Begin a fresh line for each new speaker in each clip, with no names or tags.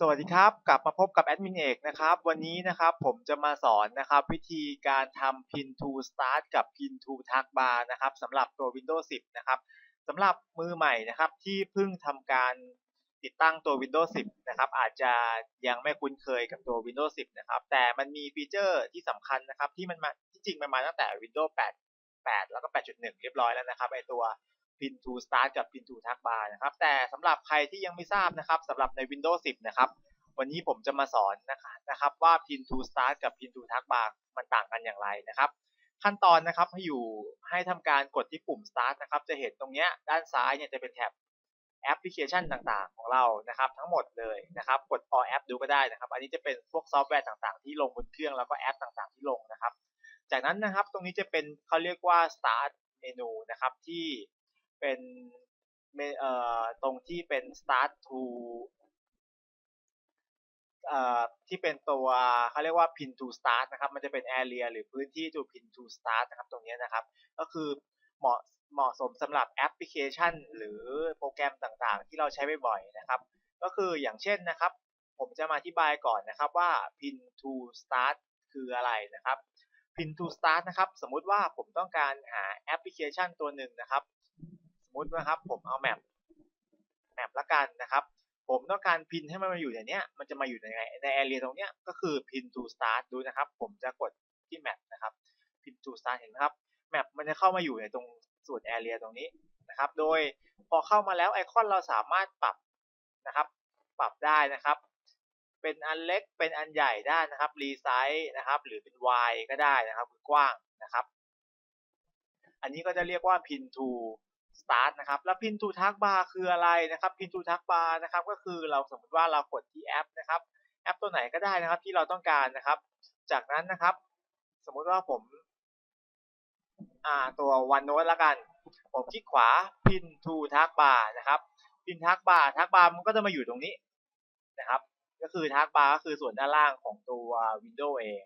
สวัสดีครับ กลับมาพบกับแอดมินเอกนะครับ วันนี้นะครับผมจะมาสอนนะครับ วิธีการทำ Pin to Start กับ Pin to Tag Bar นะครับสำหรับตัว Windows 10 นะครับสำหรับมือใหม่นะครับ ที่เพิ่งทำการติดตั้งตัว Windows 10 นะครับ อาจจะยังไม่คุ้นเคยกับตัว Windows 10 นะครับ แต่มันมีฟีเจอร์ที่สำคัญนะครับ ที่มันมาที่จริงมันมาตั้งแต่ Windows 8 8 แล้วก็ 8.1 เรียบร้อยแล้วนะครับไอตัว Pin to Start กับ Pin to Tag Bar นะครับ แต่สำหรับใครที่ยังไม่ทราบนะครับสำหรับใน Windows 10 นะครับ วันนี้ผมจะมาสอนนะครับว่า Pin to Start กับ Pin to Tag Bar มันต่างกันอย่างไรนะครับ ขั้นตอนนะครับให้อยู่ให้ทำการกดที่ปุ่ม Start นะครับ จะเห็นตรงเนี้ยด้านซ้ายเนี่ยจะเป็นแท็บแอปพลิเคชันต่างๆ ของเรานะครับ ทั้งหมดเลยนะครับ กด All App ดูก็ได้นะครับ อันนี้จะเป็นพวกซอฟต์แวร์ต่างๆ ที่ลงบนเครื่องแล้วก็แอปต่างๆ ที่ลงนะครับ จากนั้นนะครับตรงนี้จะเป็นเขาเรียกว่า Start เมนูนะครับที่ เป็นเอ่อตรงที่เป็น start to เอ่อที่เป็นตัวเขาเรียกว่า pin to start นะครับ มันจะเป็น area หรือพื้นที่ตัว pin to start นะครับ ตรงนี้นะครับ ก็คือเหมาะเหมาะสมสำหรับแอปพลิเคชัน หรือโปรแกรมต่างๆ ที่เราใช้บ่อยๆนะครับ ก็คืออย่างเช่นนะครับ ผมจะมาอธิบายก่อนนะครับว่า pin to start คืออะไรนะครับ pin to start นะครับ สมมุติว่าผมต้องการหาแอปพลิเคชันตัวหนึ่งนะครับ มุตินะครับ ผมเอาแมปแมปละกันนะครับ ผมต้องการพินให้มันมาอยู่ในเนี้ย มันจะมาอยู่ในไงในแอเรียตรงเนี้ยก็คือ pin to start ดูนะครับ ผมจะกดที่แมปนะครับ pin to start เห็นไหมครับแมปมันจะเข้ามาอยู่ในตรงส่วนแอเรียตรงนี้นะครับ โดยพอเข้ามาแล้วไอคอนเราสามารถปรับนะครับ ปรับได้นะครับ เป็นอันเล็กเป็นอันใหญ่ได้นะครับรีไซส์นะครับ หรือเป็น Y ก็ได้นะครับคือกว้างนะครับ อันนี้ก็จะเรียกว่า pin to start นะครับ แล้ว pin to tag bar คืออะไรนะครับ pin to tag bar นะครับ ก็คือเราสมมติว่าเรากดที่แอปนะครับ แอปตัวไหนก็ได้นะครับที่เราต้องการนะครับ จากนั้นนะครับ สมมุติว่าผมอ่าตัว OneNote ละกัน ผมคลิกขวา pin to tag bar นะครับ pin tag bar tag bar มันก็จะมาอยู่ตรงนี้นะครับ ก็คือ tag bar ก็คือส่วนด้านล่างของตัว Windows เอง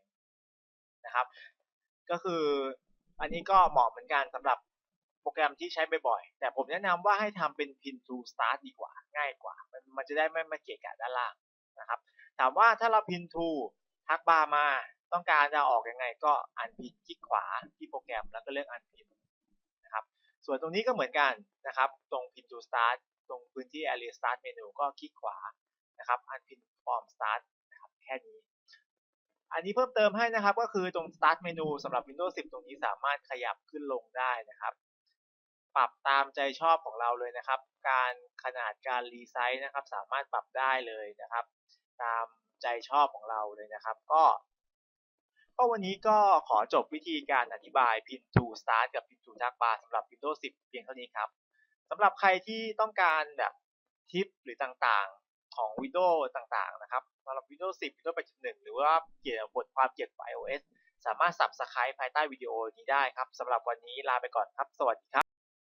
นะครับ ก็คืออันนี้ก็เหมาะเหมือนกันสำหรับ โปรแกรมที่ใช้บ่อยๆ แต่ผมแนะนำว่าให้ทำเป็น pin to start ดีกว่า ง่ายกว่า มันมันจะได้ไม่มาเกะกะด้านล่างนะครับ ถามว่าถ้าเรา pin to ทักบาร์มา ต้องการจะออกยังไงก็อันพินคลิกขวาที่โปรแกรมแล้วก็เลือกอันพินนะครับ ส่วนตรงนี้ก็เหมือนกันนะครับ ตรง pin to start ตรงพื้นที่ area start menu ก็คลิกขวานะครับอันพิน form start นะครับแค่นี้อันนี้เพิ่มเติมให้นะครับก็คือตรง start menu สำหรับ Windows 10 ตรงนี้สามารถขยับขึ้นลงได้นะครับ ปรับตามใจชอบของเราเลยนะครับ การขนาดการรีไซส์นะครับ สามารถปรับได้เลยนะครับ ตามใจชอบของเราเลยนะครับ ก็ก็วันนี้ก็ขอจบวิธีการอธิบาย Pin to Start กับ Pin to Tag Bar สำหรับ Windows 10 เพียงเท่านี้ครับสำหรับใครที่ต้องการแบบทิปหรือต่างๆของ Windows ต่างๆนะครับสำหรับ Windows 10 Windows 8.1 หรือว่าเกี่ยวกับบทความเกี่ยวกับ iOS สามารถ Subscribe ภายใต้วิดีโอนี้ได้ครับสำหรับวันนี้ลาไปก่อนครับ สวัสดีครับ